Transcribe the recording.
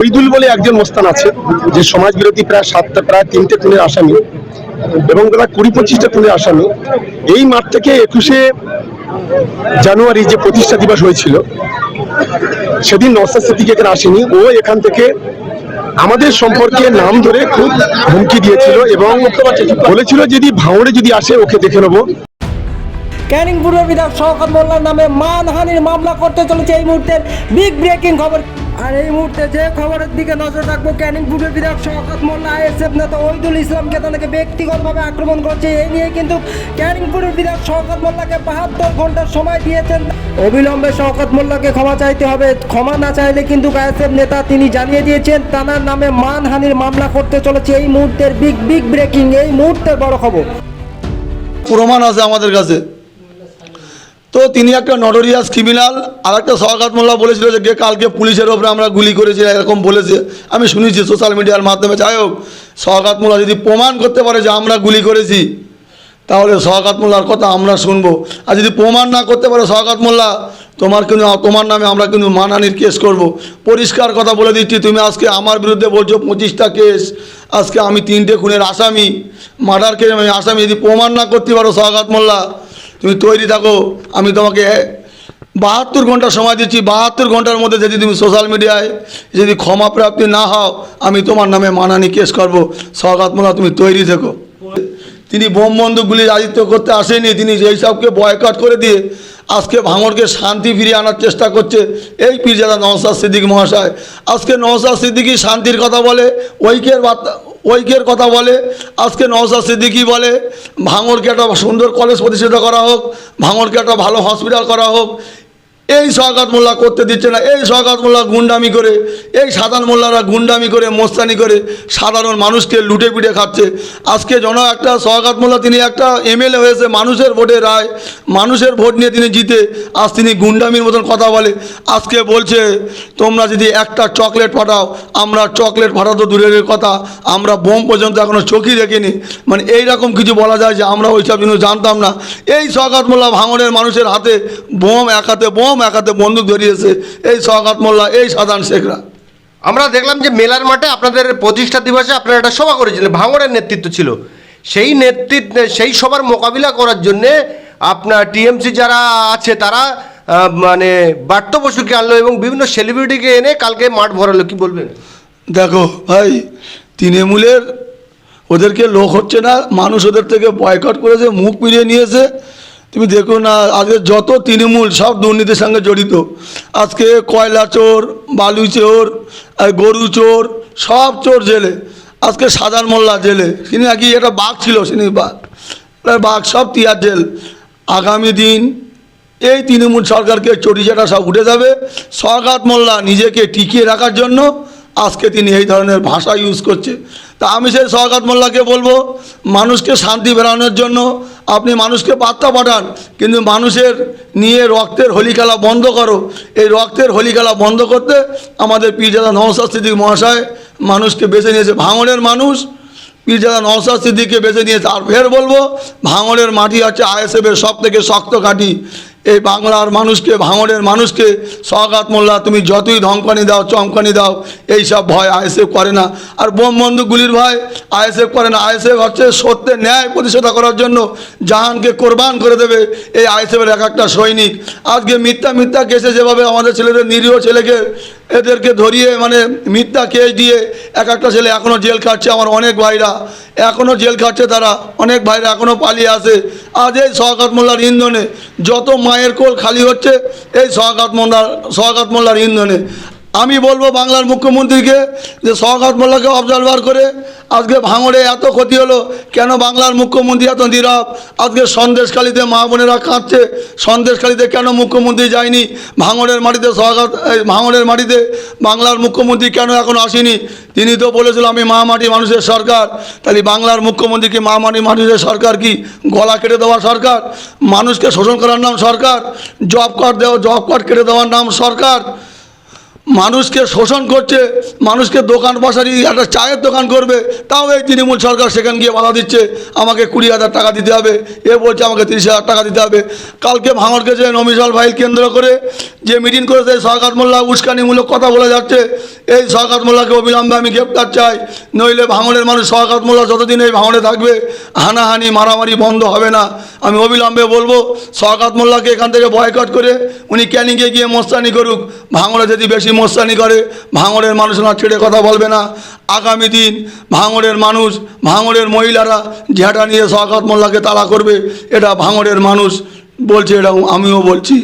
শহীদুল বলে একজন মোস্তান আছে, যে সমাজ বিরোধী প্রায় সাতটা প্রায় তিনটে খুনের আসামি এবং তারা কুড়ি পঁচিশটা খুনের আসামি। এই মাঠ থেকে একুশে জানুয়ারি যে প্রতিষ্ঠা দিবস হয়েছিল, সেদিন নসাদ সিদ্দিক এখানে আসেনি। ও এখান থেকে আমাদের সম্পর্কে নাম ধরে খুব হুমকি দিয়েছিল এবং বলেছিল, যদি ভাঙড়ে যদি আসে, ওকে দেখে নেব। ক্যানিং পূর্ব বিধায়ক শওকত মোল্লার নামে মানহানির মামলা করতে চলেছে এই মুহূর্তের বিগ ব্রেকিং খবর। আর এই মুহূর্তে যে খবরের দিকে নজর রাখব ক্যানিং পূর্ব বিধায়ক শওকত মোল্লা, আইএসএফ নেতা ওইদুল ইসলামকে তাদেরকে ব্যক্তিগতভাবে আক্রমণ করছে। এই নিয়ে কিন্তু ক্যানিং পূর্ব বিধায়ক শওকত মোল্লাকে বাহাত্তর ঘণ্টার সময় দিয়েছেন। অবিলম্বে শওকত মোল্লাকে ক্ষমা চাইতে হবে। ক্ষমা না চাইলে কিন্তু আইএসএফ নেতা তিনি জানিয়ে দিয়েছেন তানার নামে মানহানির মামলা করতে চলেছে। এই মুহূর্তের বিগ বিগ ব্রেকিং, এই মুহূর্তের বড় খবর। প্রমাণ আছে আমাদের কাছে। তো তিনি একটা নটোরিয়াস ক্রিমিনাল আর একটা সহকাত মোল্লা বলেছিল যে কালকে পুলিশের ওপরে আমরা গুলি করেছি, এরকম বলেছে। আমি শুনেছি সোশ্যাল মিডিয়ার মাধ্যমে। যাই হোক সহকাত মোল্লা যদি প্রমাণ করতে পারে যে আমরা গুলি করেছি, তাহলে সরকার মোল্লার কথা আমরা শুনব। আর যদি প্রমাণ না করতে পারে সহকাত মোল্লা, তোমার কিন্তু, তোমার নামে আমরা কিন্তু মানহানির কেস করব। পরিষ্কার কথা বলে দিচ্ছি, তুমি আজকে আমার বিরুদ্ধে বলছো পঁচিশটা কেস আজকে আমি তিনটে খুনের আসামি মার্ডার কেস আমি আসামি। যদি প্রমাণ না করতে পারো সরকার মোল্লা তুমি তৈরি থাকো, আমি তোমাকে বাহাত্তর ঘণ্টা সময় দিচ্ছি, বাহাত্তর ঘণ্টার মধ্যে যদি তুমি সোশ্যাল মিডিয়ায় যদি ক্ষমা প্রাপ্তি না হও, আমি তোমার নামে মানানি কেস করব। সরকার মোল্লা, তুমি তৈরি থেকো। তিনি বোম বন্দুকগুলি রাজিত্ব করতে আসেনি, তিনি সবকে বয়কট করে দিয়ে আজকে ভাঙড়কে শান্তি ফিরিয়ে আনার চেষ্টা করছে, এই পীরজাদা নওসাদ সিদ্দিক মহাশয়। আজকে নওসাদ সিদ্দিকি শান্তির কথা বলে, ঐক্যের বার্তা ঐক্যের কথা বলে, আজকে নওসাদ সিদ্দিকি বলে, ভাঙরকে একটা সুন্দর কলেজ প্রতিষ্ঠিত করা হোক, ভাঙরকে একটা ভালো হসপিটাল করা হোক এই সহকাত মোল্লা করতে দিচ্ছে না, এই সহকাত মোল্লা গুন্ডামি করে, এই সাধারণ মোল্লারা গুন্ডামি করে, মোস্তানি করে, সাধারণ মানুষকে লুটে পিটে খাচ্ছে। আজকে জন একটা সহকাত মোল্লা, তিনি একটা এমএলএ হয়েছে, মানুষের ভোটে রায়, মানুষের ভোট নিয়ে তিনি জিতে, আজ তিনি গুন্ডামির মতন কথা বলে, আজকে বলছে, তোমরা যদি একটা চকলেট পাঠাও, আমরা চকলেট পাঠাতো দূরের কথা, আমরা বোম পর্যন্ত এখনও চোখই দেখিনি। মানে এই রকম কিছু বলা যায় যে আমরা ওইসব জিনিস জানতাম না। এই সহকাত মোল্লা ভাঙনের মানুষের হাতে বোম, এক হাতে বোম এক হাতে বন্দুক ধরিয়েছে এই সহকাত মোল্লা এই সাধারণ শেখরা। আমরা দেখলাম যে মেলার মাঠে আপনাদের প্রতিষ্ঠা দিবসে আপনারা একটা সভা করেছিলেন ভাঙড়ের নেতৃত্ব ছিল। সেই নেতৃত্ব সেই সবার মোকাবিলা করার জন্যে আপনার টিএমসি যারা আছে তারা মানে বার্ত বসুকে আনলো এবং বিভিন্ন সেলিব্রিটিকে এনে কালকে মাঠ ভরালো কি বলবেন? দেখো ভাই তৃণমূলের ওদেরকে লোক হচ্ছে না মানুষ ওদের থেকে বয়কট করেছে মুখ ফিরিয়ে নিয়েছে। তুমি দেখো না আগে যত তৃণমূল সব দুর্নীতির সঙ্গে জড়িত। আজকে কয়লা চোর, বালু চোর গরু চোর, সব চোর জেলে। আজকে সাধারণ মোল্লা জেলে। তিনি নাকি একটা বাঘ ছিল, তিনি বাঘ। বাঘ সব তিয়ার জেল। আগামী দিন এই তৃণমূল সরকারকে চটিচাটা সব উঠে যাবে। সরকার মোল্লা নিজেকে টিকিয়ে রাখার জন্য আজকে তিনি এই ধরনের ভাষা ইউজ করছে। তা আমি সেই সরকার মোল্লাকে বলব, মানুষকে শান্তি বেরানোর জন্য আপনি মানুষকে বার্তা পাঠান, কিন্তু মানুষের নিয়ে রক্তের হোলি খেলা বন্ধ করো। এই রক্তের হোলি খেলা বন্ধ করতে আমাদের পীরজাদা নওসাদ সিদ্দিক মহাশয় মানুষকে বেছে নিয়েছে। ভাঙনের মানুষ পীরজাদা নওসাদ সিদ্দিককে বেছে নিয়েছে আর ফের বলব ভাঙড়ের মাটি হচ্ছে আইএসএফের সব থেকে শক্ত কাঠি। এই বাংলার মানুষকে, ভাঙড়ের মানুষকে সহকাত মোল্লা, তুমি যতই ধমকানি দাও, চমকানি দাও এই সব ভয় আইএসএফ করে না। আর বোম বন্দুকগুলির ভয় আইএসএফ করে না। আইএসএফ হচ্ছে সত্যের ন্যায় প্রতিষ্ঠা করার জন্য জাহানকে কোরবান করে দেবে এই আইএসএফের এক একটা সৈনিক। আজকে মিথ্যা মিথ্যা কেসে যেভাবে আমাদের ছেলেদের নিরীহ ছেলেকে এদেরকে ধরিয়ে মানে মিথ্যা কেস দিয়ে এক একটা ছেলে এখনও জেল খাচ্ছে আমার অনেক ভাইরা। এখনও জেল খাচ্ছে তারা, অনেক ভাইরা এখনও পালিয়ে আসে। আজ এই সহকাত মোল্লার ইন্ধনে যত মায়ের কোল খালি হচ্ছে, এই সহকাত মোল্লার সহকাত মোল্লার ইন্ধনে। আমি বলব বাংলার মুখ্যমন্ত্রীকে যে সহকাত মোল্লাকে অবজারভার করে, আজকে ভাঙড়ে এত ক্ষতি হলো, কেন বাংলার মুখ্যমন্ত্রী এত নীরব? আজকে সন্দেশখালিতে মা বোনেরা কাঁদছে, সন্দেশখালিতে কেন মুখ্যমন্ত্রী যায়নি? ভাঙড়ের মাটিতে সহকাত ভাঙড়ের মাটিতে বাংলার মুখ্যমন্ত্রী কেন এখন আসেনি? তিনি তো বলেছিল আমি মা মাটি মানুষের সরকার। তাহলে বাংলার মুখ্যমন্ত্রী কি মা মাটি মানুষের সরকার কি? গলা কেটে দেওয়া সরকার? মানুষকে শোষণ করার নাম সরকার? জব কার্ড দেওয়া জব কার্ড কেটে দেওয়ার নাম সরকার? মানুষকে শোষণ করছে, মানুষকে দোকান বসারি, একটা চায়ের দোকান করবে, তাও এই তৃণমূল সরকার সেখানে গিয়ে বাধা দিচ্ছে, আমাকে কুড়ি হাজার টাকা দিতে হবে, এ বলছে আমাকে তিরিশ হাজার টাকা দিতে হবে। কালকে ভাঙড়কে যে নমিশাল ফাইল কেন্দ্র করে, যে মিটিং করেছে সরকার মোল্লা, উস্কানিমূলক কথা বলে যাচ্ছে, এই সরকার মোল্লাকে অবিলম্বে আমি গ্রেপ্তার চাই, নইলে ভাঙড়ের মানুষ সরকার মোল্লা যতদিন এই ভাঙড়ে থাকবে, হানাহানি, মারামারি বন্ধ হবে না। আমি অবিলম্বে বলব, সরকার মোল্লাকে এখান থেকে বয়কট করে, উনি ক্যানিংয়ে গিয়ে মোস্তানি করুক, ভাঙড়ে যদি বেশি মোস্তানি করে, ভাঙড়ের মানুষ না ছেড়ে কথা বলবে না। আগামী দিন ভাঙড়ের মানুষ, ভাঙড়ের মহিলারা ঝেঁটা নিয়ে সকাত মোল্লাকে তাড়া করবে, এটা ভাঙড়ের মানুষ বলছে এটা আমিও বলছি।